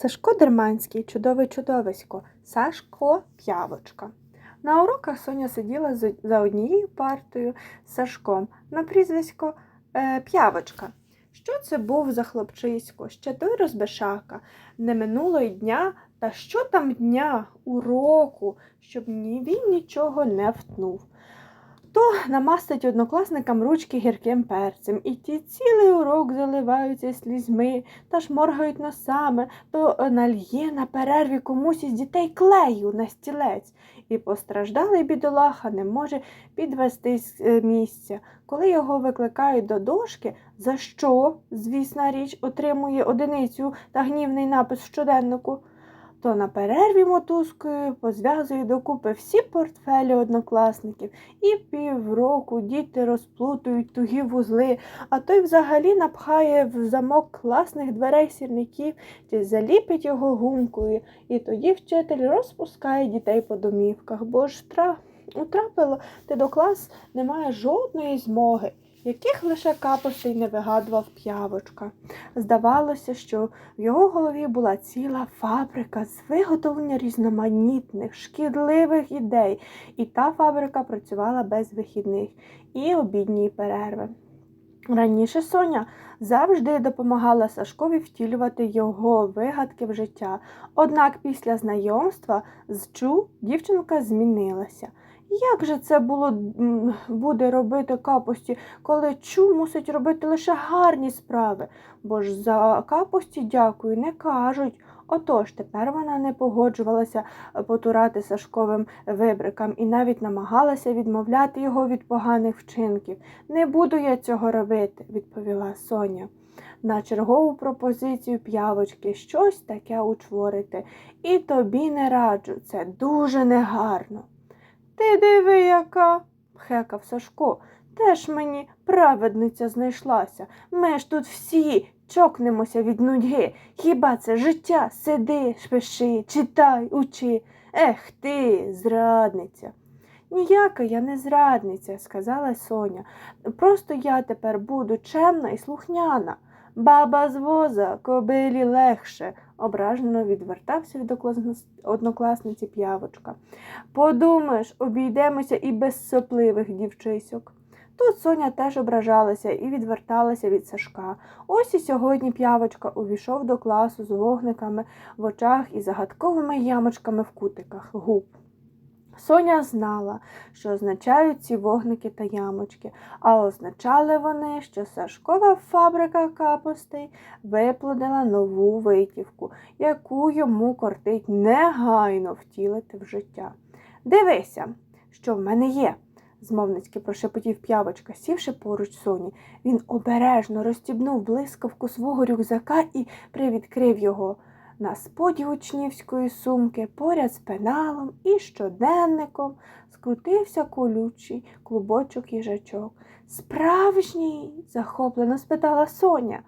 Сашко Дерманський, чудове чудовисько, Сашко П'явочка. На уроках Соня сиділа за однією партою з Сашком на прізвисько е, П'явочка. Що це був за хлопчисько? Ще той розбешака. Не минуло й дня, та що там дня, уроку, щоб ні він нічого не втнув. То намастить однокласникам ручки гірким перцем, і ті цілий урок заливаються слізьми та шморгають носами, то нальє на перерві комусь із дітей клею на стілець, і постраждалий бідолаха не може підвести з е, місця. Коли його викликають до дошки, за що, звісна річ, отримує одиницю та гнівний напис в щоденнику, то на перерві мотузкою позв'язує докупи всі портфелі однокласників, і півроку діти розплутують тугі вузли, а той взагалі напхає в замок класних дверей сірників чи заліпить його гумкою, і тоді вчитель розпускає дітей по домівках, бо ж тра... утрапило ти до клас немає жодної змоги, яких лише капостей не вигадував п'явочка. Здавалося, що в його голові була ціла фабрика з виготовлення різноманітних, шкідливих ідей, і та фабрика працювала без вихідних і обідньої перерви. Раніше Соня завжди допомагала Сашкові втілювати його вигадки в життя. Однак після знайомства з Чу дівчинка змінилася. Як же це було буде робити капості, коли Чу мусить робити лише гарні справи? Бо ж за капості дякую не кажуть. Отож, тепер вона не погоджувалася потурати Сашковим вибрикам і навіть намагалася відмовляти його від поганих вчинків. Не буду я цього робити, відповіла Соня. На чергову пропозицію п'явочки щось таке учворити. І тобі не раджу, це дуже негарно. Ти диви, яка, хекав Сашко. Теж мені праведниця знайшлася. Ми ж тут всі чокнемося від нудьги. Хіба це життя? Сиди, пиши, читай, учи. Ех ти, зрадниця. Ніяка я не зрадниця, сказала Соня. Просто я тепер буду чемна і слухняна. Баба з воза, кобилі легше, ображено відвертався від однокласниці п'явочка. Подумаєш, обійдемося і без сопливих дівчисьок. Тут Соня теж ображалася і відверталася від Сашка. Ось і сьогодні п'явочка увійшов до класу з вогниками в очах і загадковими ямочками в кутиках губ. Соня знала, що означають ці вогники та ямочки, а означали вони, що Сашкова фабрика капостей виплодила нову витівку, яку йому кортить негайно втілити в життя. Дивися, що в мене є, змовницьки прошепотів п'явочка, сівши поруч Соні. Він обережно розстібнув блискавку свого рюкзака і привідкрив його. На споді учнівської сумки поряд з пеналом і щоденником скрутився колючий клубочок їжачок. Справжній? захоплено спитала Соня.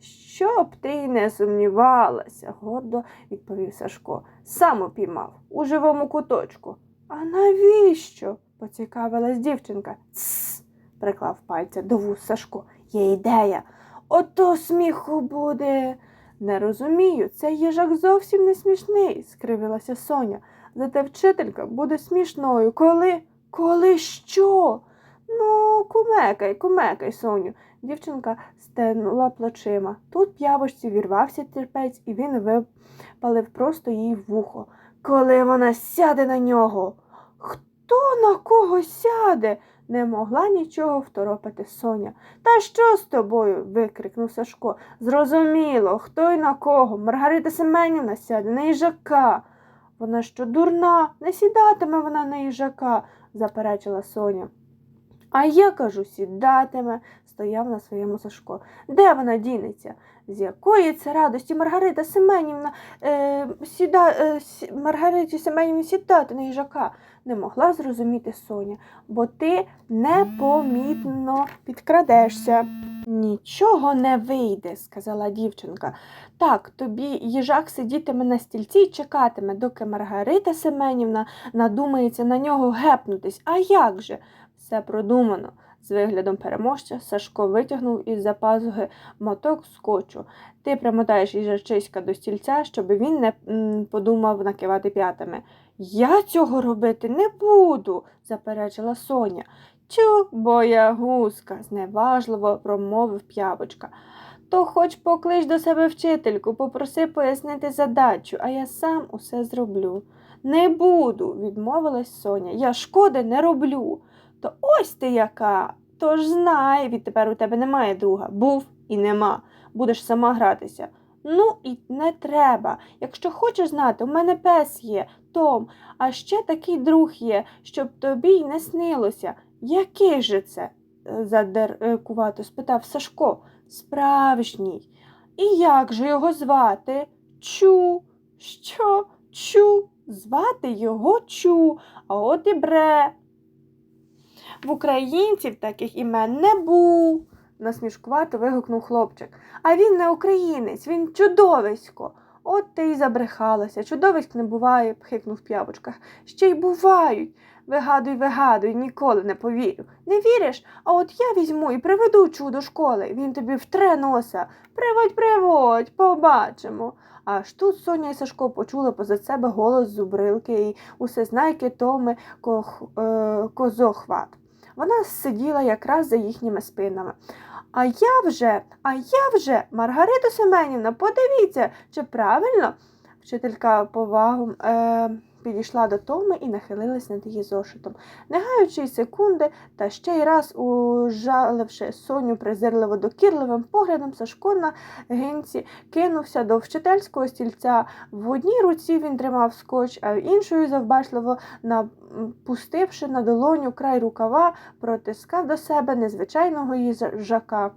Щоб ти й не сумнівалася, гордо відповів Сашко. Сам упіймав у живому куточку. А навіщо? поцікавилась дівчинка. Тсс, приклав пальця до вуз Сашко. Є ідея. Ото сміху буде. Не розумію, цей їжак зовсім не смішний, скривилася Соня. Зате вчителька буде смішною. Коли? Коли що? Ну, кумекай, кумекай, Соню. Дівчинка стенула плечима. Тут п'явочці вірвався терпець, і він випалив просто їй в вухо. Коли вона сяде на нього. Хто на кого сяде? Не могла нічого второпати Соня. Та що з тобою? викрикнув Сашко. Зрозуміло, хто й на кого. Маргарита Семенівна сяде на їжака. Вона що дурна, не сідатиме вона на їжака, заперечила Соня. А я кажу, сідатиме, стояв на своєму Сашко. Де вона дінеться? З якої це радості Маргарита Семенівна е, сіда, е, Маргариті Семенівні сідати на їжака? Не могла зрозуміти Соня, бо ти непомітно підкрадешся. Нічого не вийде, сказала дівчинка. Так, тобі їжак сидітиме на стільці і чекатиме, доки Маргарита Семенівна надумається на нього гепнутись. А як же? Все продумано. З виглядом переможця Сашко витягнув із-за пазухи моток скотчу. Ти примотаєш їжачиська до стільця, щоб він не подумав накивати п'ятами. Я цього робити не буду, заперечила Соня. Тю, боягузка, зневажливо промовив п'явочка. То хоч поклич до себе вчительку, попроси пояснити задачу, а я сам усе зроблю. Не буду, відмовилась Соня. Я шкоди не роблю. То ось ти яка. Тож знай, відтепер у тебе немає друга. Був і нема. Будеш сама гратися. Ну і не треба. Якщо хочеш знати, у мене пес є, Том, а ще такий друг є, щоб тобі й не снилося. Який же це? е, задеркувато спитав Сашко. Справжній. І як же його звати? Чу. Що? Чу. Звати його Чу, а от і бре. В українців таких імен не був, насмішкувато вигукнув хлопчик. А він не українець, він чудовисько. От ти й забрехалася. Чудовиськ не буває, пхикнув п'явочка. Ще й бувають. Вигадуй, вигадуй, ніколи не повірю. Не віриш? А от я візьму і приведу чу до школи. Він тобі втре носа. Приводь, приводь, побачимо. Аж тут Соня і Сашко почули поза себе голос зубрилки і усезнайки Томи кох, е, козохват. Вона сиділа якраз за їхніми спинами. А я вже, а я вже, Маргарита Семенівна, подивіться, чи правильно? Вчителька повагу. е, підійшла до Томи і нахилилась над її зошитом. Не гаючи секунди, та ще й раз ужаливши Соню презирливо докірливим поглядом, Сашко на гинці кинувся до вчительського стільця. В одній руці він тримав скотч, а в іншою завбачливо напустивши на долоню край рукава, протискав до себе незвичайного їжака.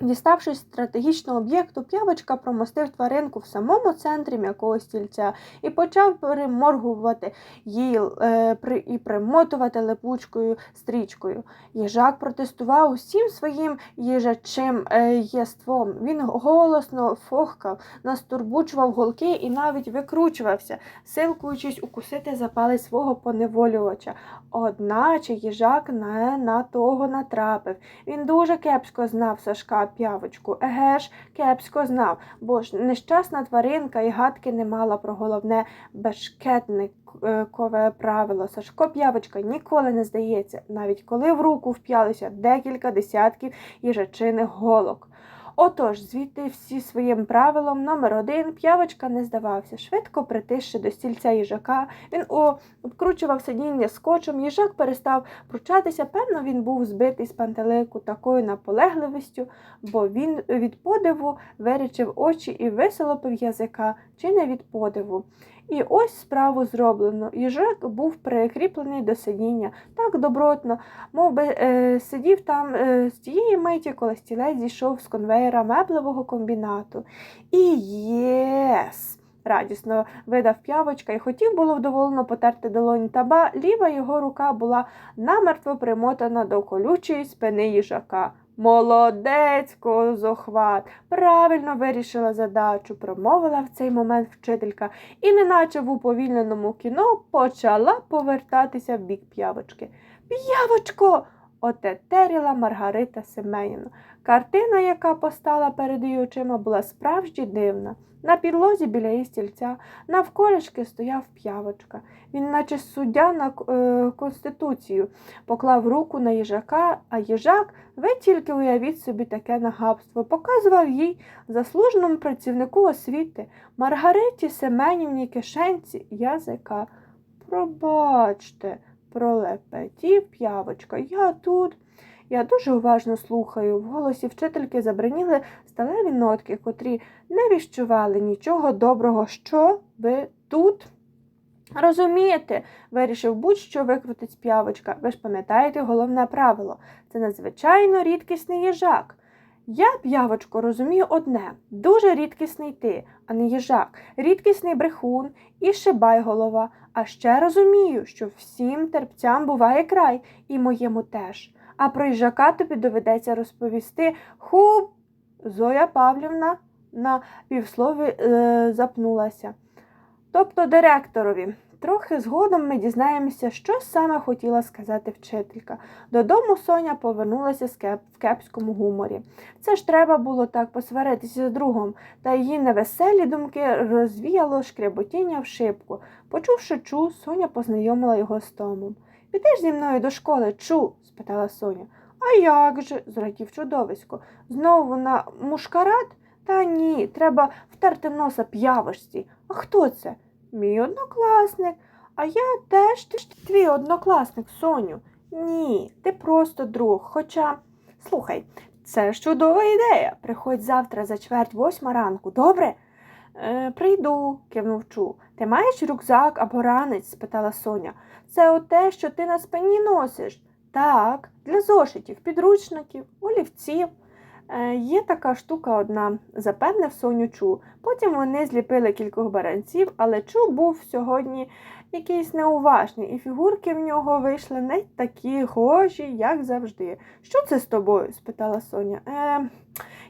Діс- Діставшись стратегічного об'єкту, п'явочка промостив тваринку в самому центрі м'якого стільця і почав переморгувати її е, при, і примотувати липучкою стрічкою. Їжак протестував усім своїм їжачим е, єством. Він голосно фохкав, настурбучував голки і навіть викручувався, силкуючись укусити за свого поневолювача. Одначе їжак не на того натрапив. Він дуже кепсько знав Сашка п'явочку. Еге ж, кепсько знав, бо ж нещасна тваринка і гадки не мала про головне бешкетникове правило. Сашко п'явочка ніколи не здається, навіть коли в руку вп'ялися декілька десятків їжачиних голок. Отож, звідти всі своїм правилом номер один п'явочка не здавався. Швидко притисши до стільця їжака, він обкручував сидіння скотчем, їжак перестав пручатися. Певно, він був збитий з пантелику такою наполегливістю, бо він від подиву вирічив очі і висолопив язика, чи не від подиву. І ось справу зроблено. Їжак був прикріплений до сидіння так добротно, мов би е, сидів там е, з тієї миті, коли стілець зійшов з конвейера меблевого комбінату. І єс! радісно видав п'явочка і хотів було вдоволено потерти долоню таба, ліва його рука була намертво примотана до колючої спини їжака. Молодець, козохват, правильно вирішила задачу, промовила в цей момент вчителька, і, неначе в уповільненому кіно, почала повертатися в бік п'явочки. П'явочко! Отетеріла Маргарита Семенівна. Картина, яка постала перед її очима, була справді дивна. На підлозі біля її стільця навколішки стояв п'явочка. Він, наче суддя на е, конституцію, поклав руку на їжака, а їжак, ви тільки уявіть собі таке нагабство, показував їй заслуженому працівнику освіти Маргариті Семенівній кишенці язика. Пробачте, пролепетів п'явочка. Я тут. Я дуже уважно слухаю. В голосі вчительки забриніли сталеві нотки, котрі не віщували нічого доброго. Що ви тут? Розумієте, вирішив будь-що викрутить п'явочка. Ви ж пам'ятаєте головне правило це надзвичайно рідкісний їжак. Я, п'явочко, розумію одне дуже рідкісний ти, а не їжак, рідкісний брехун і шибай голова. А ще розумію, що всім терпцям буває край, і моєму теж. А про їжака тобі доведеться розповісти хуб. Зоя Павлівна на півслові е, запнулася. Тобто директорові. Трохи згодом ми дізнаємося, що саме хотіла сказати вчителька. Додому Соня повернулася в кепському гуморі. Це ж треба було так посваритися з другом, та її невеселі думки розвіяло шкряботіння в шибку. Почувши чу, Соня познайомила його з Томом. Підеш зі мною до школи, чу? спитала Соня. А як же? зрадів чудовисько. Знову на мушкарат? Та ні, треба втерти носа п'явочці. А хто це? Мій однокласник. А я теж твій однокласник, Соню. Ні, ти просто друг. Хоча, слухай, це ж чудова ідея. Приходь завтра за чверть восьма ранку, добре? Е, прийду, кивнув Чу. Ти маєш рюкзак або ранець? спитала Соня. Це оте, що ти на спині носиш. Так, для зошитів, підручників, олівців. Е, є така штука одна, запевнив Соню Чу. Потім вони зліпили кількох баранців, але Чу був сьогодні якийсь неуважний, і фігурки в нього вийшли не такі гожі, як завжди. Що це з тобою? спитала Соня. Е,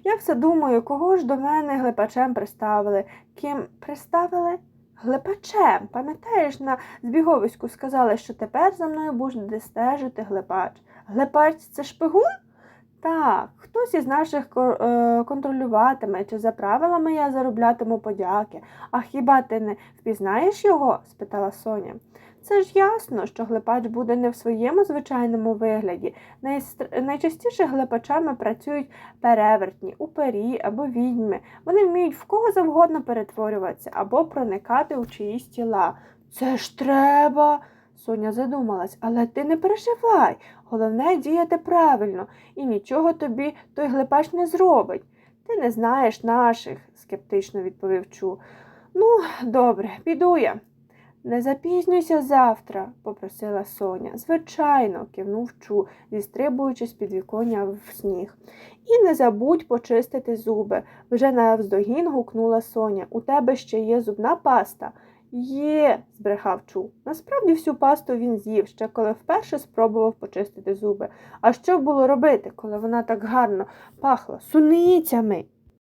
я все думаю, кого ж до мене глипачем приставили? Ким приставили? Глипачем. Пам'ятаєш, на збіговиську сказали, що тепер за мною буде стежити глипач. Глипач це шпигун? Так, хтось із наших е, контролюватиме, чи за правилами я зароблятиму подяки. А хіба ти не впізнаєш його? спитала Соня. Це ж ясно, що глипач буде не в своєму звичайному вигляді. Найчастіше глипачами працюють перевертні, упері або відьми. Вони вміють в кого завгодно перетворюватися або проникати у чиїсь тіла. Це ж треба. Соня задумалась, але ти не переживай. Головне діяти правильно, і нічого тобі той глипач не зробить. Ти не знаєш наших, скептично відповів Чу. Ну, добре, піду я. Не запізнюйся завтра, попросила Соня. Звичайно, кивнув Чу, зістрибуючи з підвіконня в сніг. І не забудь почистити зуби. Вже навздогін гукнула Соня. У тебе ще є зубна паста. Є, збрехав Чу. Насправді всю пасту він з'їв, ще коли вперше спробував почистити зуби. А що було робити, коли вона так гарно пахла суницями?